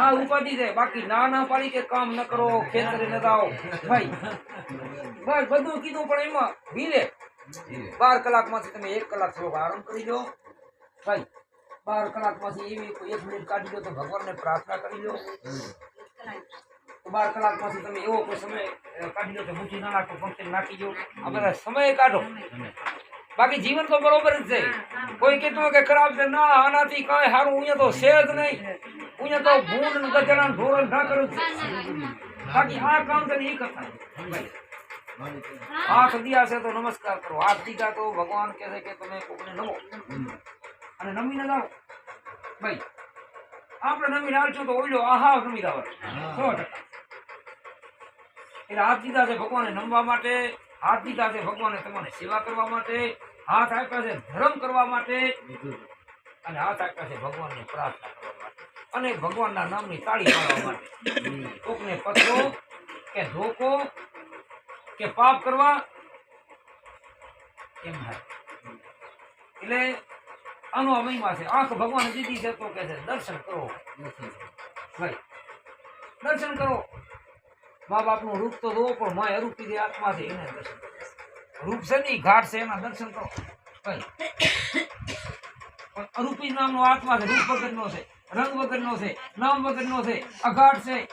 આ ઉપાધિ છે બાકી ના ના પાડી કે કામ ન કરો ખેતરે ન જાઓ. ભાઈ બસ બધું કીધું પણ એમાં ધીરે બાર કલાકમાંથી તમે એક કલાક થોડોક આરામ કરી લો. ભાઈ બાર કલાકમાંથી એવી એક મિનિટ કાઢી લો તો ભગવાનને પ્રાર્થના કરી લો. બાર કલાકમાંથી તમે એવો કોઈ સમય કાઢી લો તો મૂકી ના નાખો પંક્તિ નાખી દો. આ બધા સમય કાઢો. બાકી જીવન તો બરોબર જ છે કોઈ કહેતું કે ખરાબ છે ના આનાથી કાંઈ સારું અહીંયા તો છે જ નહીં. અહીંયા તો ભૂંડ ને ગધેડા ને ઢોર ના કરું છું બાકી આ કામ છે ને એ કરતા. આંખ હાથ દિયા છે તો નમસ્કાર કરો. હાથ દીધા તો ભગવાન કહે છે કે તમે કોકને નમો. અને નમીને જાઓ ભાઈ આપણે નમીને આવશું તો ઓઈલો આહા નમી આવે સો ટકા. એટલે હાથ દીધા છે ભગવાને નમવા માટે હાથ દીધા છે ભગવાને તમારે સેવા કરવા માટે હાથ આપ્યા છે ધર્મ કરવા માટે અને હાથ આપ્યા છે ભગવાનને પ્રાર્થના અને ભગવાનના નામની તાળી પાડવા માટે. કોકને પત્રો કે ધોકો કે પાપ કરવા એમ એટલે આનો મહિમા છે. આંખ ભગવાન દીધી છે તો કે છે, દર્શન કરો. ભાઈ, દર્શન કરો. મા બાપનું રૂપ તો જોવો, પણ મય અરૂપી જે આત્મા છે એને દર્શન રૂપ છે નહીં ઘાટ છે, એના દર્શન કરો. ભાઈ, પણ અરૂપી નામનો આત્મા છે, રૂપ વગરનો છે. રંગ વગરનો છે નામ વગરનો છે અઘાટ છે.